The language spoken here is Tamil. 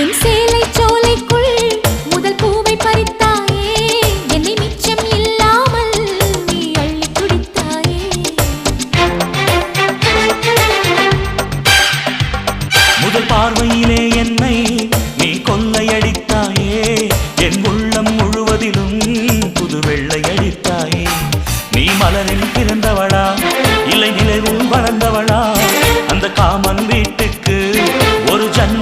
என் சேலை சோலைக்குள் முதல் பூவை பறித்தாயே. என்னை மிச்சம் இல்லாமல் நீ அள்ளி குடித்தாயே முதல் பார்வையிலே என்னை நீ கொள்ளையடித்தாயே. என் உள்ளம் முழுவதிலும் புது வெள்ளையடித்தாயே. நீ மலரில் பிறந்தவளா இல்லை வளர்ந்தவளா அந்த காமன் வீட்டு